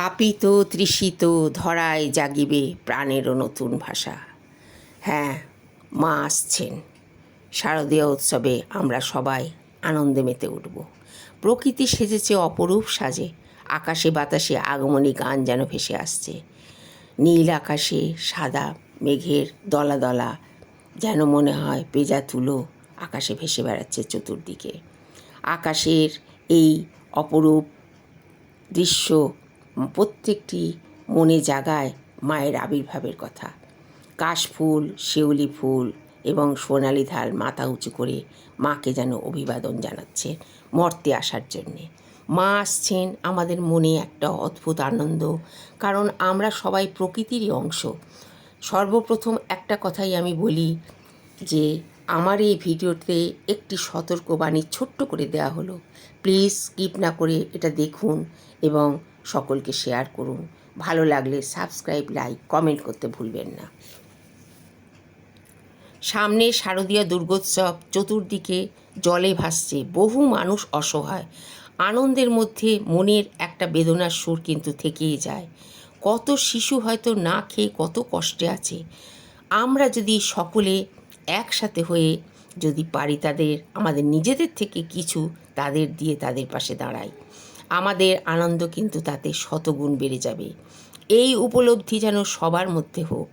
তাপিত তৃষিত, ধরায় জাগিবে প্রাণেরও নতুন ভাষা। হ্যাঁ মা আসছেন। শারদীয় উৎসবে আমরা সবাই আনন্দে মেতে উঠব। প্রকৃতি সেজেছে অপরূপ সাজে। আকাশে বাতাসে আগমনী গান যেন ভেসে আসছে। নীল আকাশে সাদা মেঘের দলা দলা যেন মনে হয় পেজা তুলো আকাশে ভেসে বেড়াচ্ছে চতুর্দিকে। আকাশের এই অপরূপ দৃশ্য প্রত্যেকটি মনে জাগায় মায়ের আবির্ভাবের কথা। কাশফুল শিউলি ফুল এবং সোনালি ধাল মাথা উঁচু করে মাকে যেন অভিবাদন জানাচ্ছে মর্তে আসার জন্যে। মা আসছেন আমাদের মনে একটা অদ্ভুত আনন্দ, কারণ আমরা সবাই প্রকৃতিরই অংশ। সর্বপ্রথম একটা কথাই আমি বলি যে আমার এই ভিডিওতে একটি সতর্কবাণী ছোট্ট করে দেওয়া হলো। প্লিজ স্কিপ না করে এটা দেখুন এবং সকলকে শেয়ার করুন। ভালো লাগলে সাবস্ক্রাইব, লাইক, কমেন্ট করতে ভুলবেন না। সামনে শারদীয় দুর্গোৎসব, চতুর্দিকে জলে ভাসছে, বহু মানুষ অসহায়। আনন্দের মধ্যে মনের একটা বেদনার সুর কিন্তু থেকেই যায়। কত শিশু হয়তো না খেয়ে কত কষ্টে আছে। আমরা যদি সকলে একসাথে হয়ে যদি পারি তাদের, আমাদের নিজেদের থেকে কিছু তাদের দিয়ে তাদের পাশে দাঁড়াই। আমাদের আনন্দ কিন্তু তাতে শতগুণ বেড়ে যাবে। এই উপলব্ধি যেন সবার মধ্যে হোক।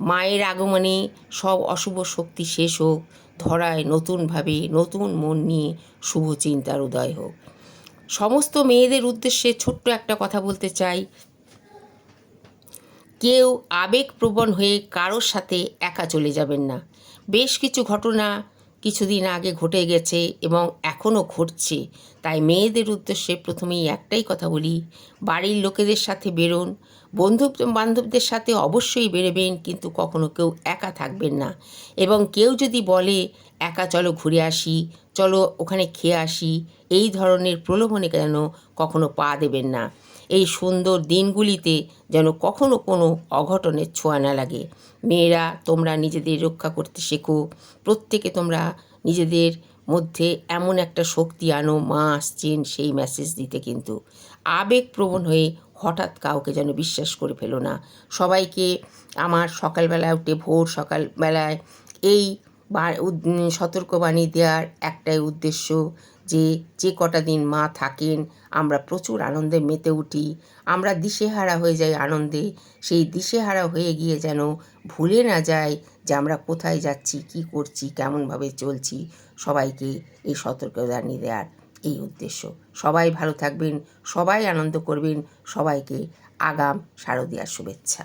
মায়ের আগমনে সব অশুভ শক্তি শেষ হোক। ধরায় নতুনভাবে নতুন মন নিয়ে শুভ চিন্তার উদয় হোক। সমস্ত মেয়েদের উদ্দেশ্যে ছোট্ট একটা কথা বলতে চাই। কেউ আবেগপ্রবণ হয়ে কারোর সাথে একা চলে যাবেন না। বেশ কিছু ঘটনা কিছুদিন আগে ঘটে গেছে এবং এখনও ঘটছে। তাই মেয়েদের উদ্দেশ্যে প্রথমেই একটাই কথা বলি, বাড়ির লোকেদের সাথে বেরোন। বন্ধু বান্ধবদের সাথে অবশ্যই বেরোবেন, কিন্তু কখনো কেউ একা থাকবেন না। এবং কেউ যদি বলে, একা চলো ঘুরে আসি, চলো ওখানে খেয়ে আসি, এই ধরনের প্রলোভনে যেন কখনো পা দেবেন না। এই সুন্দর দিনগুলিতে যেন কখনো কোনো অঘটনের ছোঁয়া না লাগে। মেয়েরা, তোমরা নিজেদের রক্ষা করতে শেখো। প্রত্যেকে তোমরা নিজেদের মধ্যে এমন একটা শক্তি আনো, মা আসছেন সেই মেসেজ দিতে কিন্তু। আবেগপ্রবণ হয়ে হঠাৎ কাউকে যেন বিশ্বাস করে ফেলো না। সবাইকে আমার সকালবেলায় উঠে ভোর সকালবেলায় এই সতর্কবাণী দেওয়ার একটাই উদ্দেশ্য যে যে কটা দিন মা থাকেন, আমরা প্রচুর আনন্দে মেতে উঠি, আমরা দিশেহারা হয়ে যাই আনন্দে, সেই দিশেহারা হয়ে গিয়ে যেন ভুলে না যায় যে আমরা কোথায় যাচ্ছি, কি করছি, কেমনভাবে চলছি, সবাইকে এই সতর্কবাণী দেওয়ার এই উদ্দেশ্য। সবাই ভালো থাকবেন, সবাই আনন্দ করবেন, সবাইকে আগাম শারদীয়ার শুভেচ্ছা।